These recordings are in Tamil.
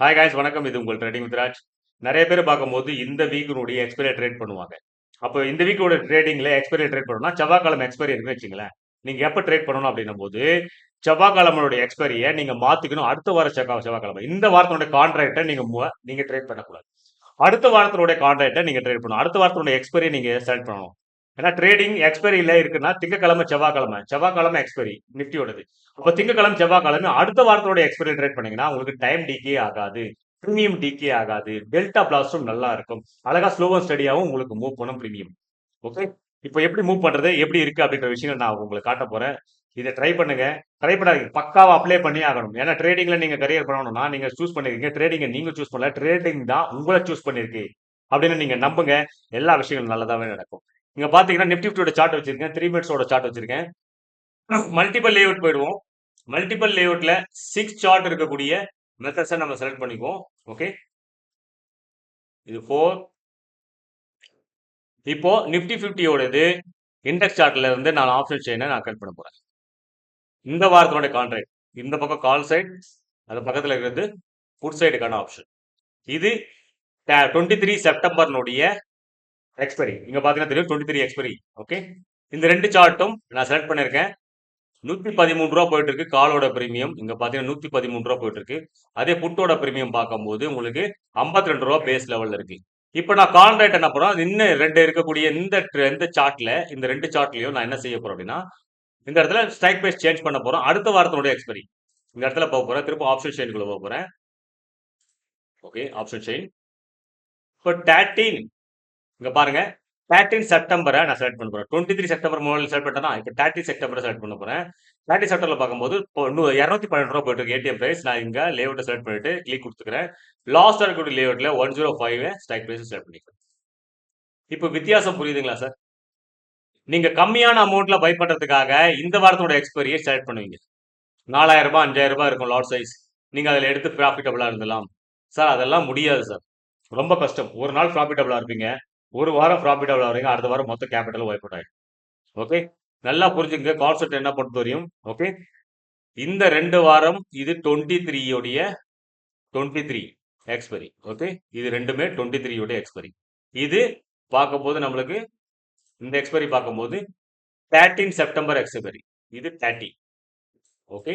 ஹாய் காய்ஸ் வணக்கம். இது உங்கள் ட்ரேடிங் வித்ராஜ் நிறைய பேர் பார்க்கும்போது இந்த வீக்கினுடைய எக்ஸ்பைரி ட்ரேட் பண்ணுவாங்க. அப்போ இந்த வீக்கோட ட்ரேடிங்ல எக்ஸ்பைரி ட்ரேட் பண்ணணும்னா செவ்வாய்க்கிழமை எக்ஸ்பைரி இருக்குன்னு வச்சுங்களேன் நீங்க எப்போ ட்ரேட் பண்ணணும் அப்படின்னும் போது செவ்வாய்க்கிழமையோட எக்ஸ்பைரியை நீங்க மாத்திக்கணும். அடுத்த வார செவ்வா செவ்வாய்க்கிழமை. இந்த வாரத்தினுடைய கான்ட்ராக்டை நீங்கள் நீங்கள் ட்ரேட் பண்ணக்கூடாது. அடுத்த வாரத்தினுடைய கான்ட்ராக்டை நீங்கள் ட்ரேட் பண்ணணும். அடுத்த வாரத்தினுடைய எக்ஸ்பைரியை நீங்க செலக்ட் பண்ணணும். ஏன்னா ட்ரேடிங் எக்ஸ்பைரியில இருக்குன்னா திங்கக்கிழமை செவ்வாய்க்கிழமை. செவ்வாய்க்கிழமை எக்ஸ்பைரி நிஃப்டியோடது அப்போ திங்கக்கிழமை செவ்வாய்க்கிழமை அடுத்த வாரத்தோட எக்ஸ்பைரி ட்ரேட் பண்ணீங்கன்னா உங்களுக்கு டைம் டிகே ஆகாது ப்ரீமியம் டிகே ஆகாது டெல்டா பிளாஸ்டும் நல்லா இருக்கும். அழகா ஸ்லோவா ஸ்டடியாகவும் உங்களுக்கு மூவ் பண்ணும் ப்ரீமியம் ஓகே இப்போ எப்படி மூவ் பண்ணுறது எப்படி இருக்கு அப்படின்ற விஷயங்கள் நான் உங்களுக்கு காட்ட போறேன். இதை ட்ரை பண்ணுங்க. ட்ரை பண்ணாதீங்க. பக்காவாக அப்ளை பண்ணி ஆகணும். ஏன்னா ட்ரேடிங்ல நீங்க கரியர் பண்ணணும்னா நீங்க சூஸ் பண்ணிருக்கீங்க. ட்ரேடிங்கை நீங்க சூஸ் பண்ணல. ட்ரேடிங் தான் உங்களை சூஸ் பண்ணிருக்கு. அப்படின்னு நீங்க நம்புங்க. எல்லா விஷயங்களும் நல்லதாவே நடக்கும். இங்க பாத்தீங்கன்னா நிப்டி ஃபிஃப்டியோட சார்ட் வச்சிருக்கேன். த்ரீ மினிட்ஸோட சார்ட் வச்சிருக்கேன். மல்டிபிள் லேஅவுட் போயிடுவோம். மல்டிபிள் லேஅவுட்ல சிக்ஸ் சார்ட் இருக்கக்கூடிய மெத்தட்ஸை நம்ம செலக்ட் பண்ணிக்குவோம். ஓகே இது ஃபோர் இப்போ நிப்டி ஃபிஃப்டியோடது இண்டெக்ஸ் சார்ட்ல இருந்து நான் ஆப்ஷன் செயினை நான் கட் பண்ண போறேன். இந்த வாரத்தோட கான்ட்ராக்ட் இந்த பக்கம் கால் சைட் அது பக்கத்தில் இருக்கிறது ஃபுட் சைடுக்கான ஆப்ஷன் இது டுவெண்ட்டி த்ரீ செப்டம்பர்னுடைய எக்ஸ்பைரி இங்க பாத்தீங்கன்னா தெரியும் டுவெண்ட்டி த்ரீ எக்ஸ்பைரி ஓகே இந்த ரெண்டு சார்ட்டும் நான் செலக்ட் பண்ணிருக்கேன். நூத்தி பதிமூணு ரூபா போயிட்டு இருக்கு காலோட பிரீமியம் இங்க பாத்தீங்கன்னா நூத்தி பதிமூணு ரூபா போயிட்டு இருக்கு அதே புட்டோட பிரீமியம் பார்க்கும்போது உங்களுக்கு 52 ரெண்டு ரூபா பேஸ் லெவல்ல இருக்கு. இப்போ நான் கான்ட்ராக்ட் என்ன போறோம் இன்னும் ரெண்டு இருக்கக்கூடிய இந்த இந்த சார்ட்ல இந்த ரெண்டு சார்ட்லயும் நான் என்ன செய்ய போறேன் அப்படின்னா இந்த இடத்துல ஸ்ட்ரைக் பேஸ் சேஞ்ச் பண்ண போறோம் அடுத்த வாரத்தோட எக்ஸ்பைரி இந்த இடத்துல போக போறேன். திரும்ப ஆப்ஷன் செயின்குள்ள போக போறேன். ஓகே ஆப்ஷன் செயின் இப்போ டேட்டீன் இங்கே பாருங்க. தேர்ட்டீன் செப்டம்பரை நான் செலக்ட் பண்ண போகிறேன் டுவெண்ட்டி த்ரீ செப்டம்பர் முதல்ல செலக்ட் பண்ணா இப்போ தேர்ட்டி செப்டம்பரை செலக்ட் பண்ண போகிறேன் தேர்ட்டி செப்டம்பரில் பார்க்கும்போது இப்போ இன்னும் இரநூத்தி பன்னெண்டு ரூபா போயிட்டு இருக்கு ஏடிஎம் பிரைஸ் நான் இங்கே லேஅவுட்டை செலக்ட் பண்ணிட்டு கிளிக் கொடுத்துக்கிறேன். லாஸ்ட் இருக்கக்கூடிய லேவுட்டில் one zero five strike price select பண்ணிக்கிறேன். இப்போ வித்தியாசம் புரியுதுங்களா சார் நீங்கள் கம்மியான அமௌண்ட்டில் பை பண்ணுறதுக்காக இந்த வாரத்தோட எக்ஸ்பைரியை செலக்ட் பண்ணுவீங்க. நாலாயிரம் ரூபாய் அஞ்சாயிரம் ரூபாய் இருக்கும் லாட் சைஸ் நீங்கள் அதில் எடுத்து ப்ராஃபிட்டபுளாக இருந்தலாம் சார் அதெல்லாம் முடியாது சார் ரொம்ப கஷ்டம். ஒரு நாள் ப்ராஃபிட்டபுளாக இருப்பீங்க. ஒரு வாரம் ப்ராஃபிட்டபிளா வரீங்க அடுத்த வாரம் மொத்த கேபிட்டல் ஒய்ப் அவுட் ஆகிடும் ஓகே நல்லா புரிஞ்சுங்க கான்செப்ட் என்ன பொறுத்த வரையும்? ஓகே இந்த ரெண்டு வாரம் இது டுவெண்ட்டி த்ரீயோடைய டுவெண்ட்டி த்ரீ எக்ஸ்பரி ஓகே இது ரெண்டுமே டுவெண்ட்டி த்ரீயோடைய எக்ஸ்பரி இது பார்க்கும்போது நம்மளுக்கு இந்த எக்ஸ்பரி பார்க்கும்போது தேர்ட்டீன் செப்டம்பர் எக்ஸ்பரி இது தேர்ட்டி ஓகே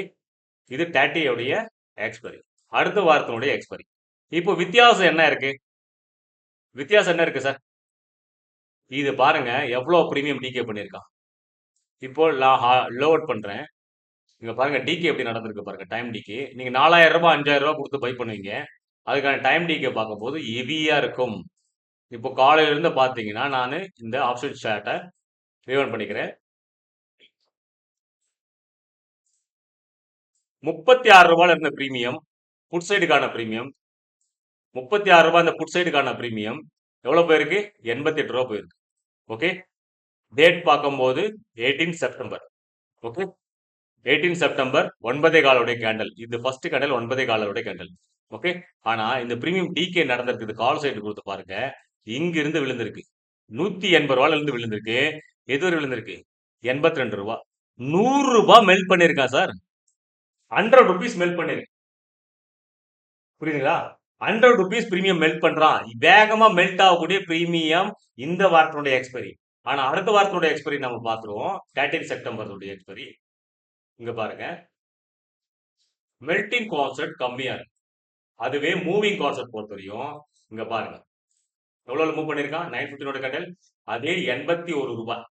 இது தேர்ட்டியோடைய எக்ஸ்பரி அடுத்த வாரத்தினுடைய எக்ஸ்பரி இப்போ வித்தியாசம் என்ன இருக்கு? வித்தியாசம் என்ன இருக்கு சார் இது பாருங்க எவ்வளோ ப்ரீமியம் டிகே பண்ணியிருக்கான். இப்போ லோட் பண்ணுறேன் இங்கே பாருங்கள் டிகே எப்படி நடந்திருக்கு பாருங்க டைம் டிகே நீங்கள் நாலாயிரம் ரூபாய் அஞ்சாயிரம் ரூபா கொடுத்து பை பண்ணுவீங்க. அதுக்கான டைம் டிகே பார்க்கும்போது ஹெவியாக இருக்கும். இப்போ காலையிலேருந்து பார்த்தீங்கன்னா நான் இந்த ஆப்ஷன் ஷார்ட்டை ரீவன் பண்ணிக்கிறேன். முப்பத்தி ஆறு ரூபாயில் இருந்த ப்ரீமியம் புட் சைடுக்கான ப்ரீமியம் முப்பத்தி ஆறு ரூபாய் இந்த புட் சைடுக்கான ப்ரீமியம் எவ்வளோ போயிருக்கு? எண்பத்தி எட்டு ரூபா போயிருக்கு. ஓகே டேட் பார்க்கும்போது eighteen September okay eighteen September ஒன்பதே காலோடைய கேண்டல் இது ஃபர்ஸ்ட் கேண்டல் ஒன்பதே காலோடைய கேண்டல் ஓகே ஆனா இந்த பிரீமியம் டிகே நடந்திருக்கு. கால் சைடு கொடுத்து பாருங்க. இங்க இருந்து விழுந்திருக்கு. நூத்தி எண்பது ரூபாயில இருந்து விழுந்திருக்கு. எது வரை விழுந்திருக்கு? எண்பத்தி ரெண்டு ரூபா. நூறு ரூபாய் மெல்ட் பண்ணிருக்கான் சார் ஹண்ட்ரட் ருபீஸ் மெல்ட் பண்ணிருக்கு புரியுதுங்களா? ஹண்ட்ரட் ருபீஸ் ப்ரீமியம் மெல்ட் பண்றான். வேகமா மெல்ட் ஆகக்கூடிய ப்ரீமியம் இந்த வாரத்தினுடைய எக்ஸ்பைரி ஆனா அடுத்த வாரத்தினுடைய எக்ஸ்பைரி நம்ம பார்த்துருவோம். தேர்ட்டீன் செப்டம்பருடைய எக்ஸ்பைரி இங்க பாருங்க. மெல்டிங் கான்செப்ட் கம்மியா இருக்கு. அதுவே மூவிங் கான்செப்ட் பொறுத்த வரையும் இங்க பாருங்க. எவ்வளவு மூவ் பண்ணிருக்கான்? நைன் பிப்டினோட கண்டல் அதே எண்பத்தி ஒரு ரூபாய்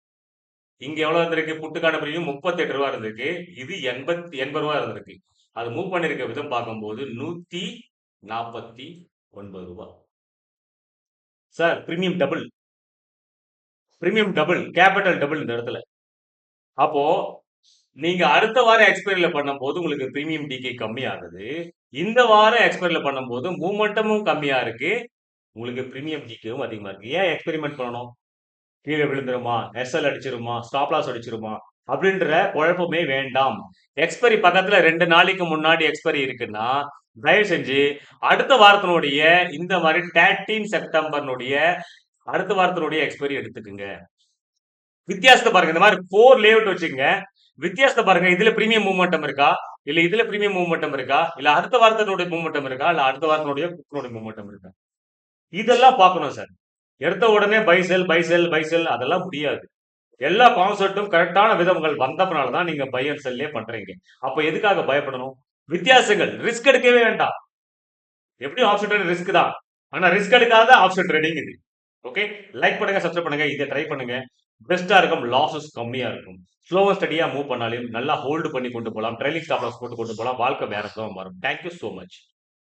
இங்க எவ்வளவு இருந்திருக்கு? புட்டுக்கான பிரியும் முப்பத்தி எட்டு இருந்திருக்கு. இது எண்பத்தி எண்பது ரூபா இருந்திருக்கு. அது மூவ் பண்ணிருக்க விதம் பார்க்கும்போது நூத்தி நாற்பத்தி ஒன்பது ரூபாய் sir premium double premium double capital double இந்த இடத்துல. அப்போ நீங்க அடுத்த வாரம் எக்ஸ்பைரியில பண்ணும்போது உங்களுக்கு பிரீமியம் டிகே கம்மியாகுது இந்த வாரம் எக்ஸ்பைரியில பண்ணும்போது மூமெண்டமும் கம்மியா இருக்கு. உங்களுக்கு பிரீமியம் டிகேவும் அதிகமா இருக்கு. ஏன் எக்ஸ்பெரிமெண்ட் பண்ணணும்? கீழே விழுந்துருமா? எஸ்எல் அடிச்சிருமா? ஸ்டாப் லாஸ் அடிச்சிருமா? அப்படின்ற குழப்பமே வேண்டாம். எக்ஸ்பைரி பக்கத்துல ரெண்டு நாளைக்கு முன்னாடி எக்ஸ்பைரி இருக்குன்னா தயவு செஞ்சு அடுத்த வாரத்தினுடைய இந்த மாதிரி தேர்ட்டீன் செப்டம்பர்னுடைய அடுத்த வாரத்தினுடைய எக்ஸ்பைரி எடுத்துக்கோங்க. வித்தியாசத்தை பாருங்க இந்த மாதிரி ஃபோர் லேஅவுட் வச்சுங்க வித்தியாசத்தை பாருங்க இதுல பிரீமியம் மூவ்மெண்டம் இருக்கா? இல்ல இதுல பிரீமியம் மூவ்மெண்டம் இருக்கா? இல்ல அடுத்த வாரத்தினுடைய மூவ்மெண்டம் இருக்கா? இல்ல அடுத்த வாரத்தினுடைய குக்கனுடைய மூவ்மெண்டம் இருக்கா? இதெல்லாம் பார்க்கணும் சார். எடுத்த உடனே பைசெல் பைசெல் பைசெல் அதெல்லாம் முடியாது. எல்லா கான்செப்டும் கரெக்டான விதங்கள் வந்தப்பனால தான் நீங்க பை அண்ட் செல்லே பண்றீங்க. அப்ப எதுக்காக பயப்படணும்? வித்தியாசங்கள். ரிஸ்க் எடுக்கவே வேண்டாம். எப்படியும் ஆப்ஷன் ட்ரேடிங் ரிஸ்க் தான். ஆனா ரிஸ்க் எடுக்காத ஆப்ஷன் ட்ரேடிங் இது. ஓகே லைக் பண்ணுங்க சப்ஸ்கிரைப் பண்ணுங்க இதை ட்ரை பண்ணுங்க. பெஸ்டா இருக்கும் லாசஸ் கம்மியா இருக்கும். ஸ்லோவர் ஸ்டடியா மூவ் பண்ணாலும் நல்லா ஹோல்டு பண்ணி கொண்டு போகலாம். ட்ரைலிங் ஸ்டாப் லாஸ் போட்டு கொண்டு போகலாம். வாழ்க்கை வேற தான் மாறும் தேங்க்யூ ஸோ மச்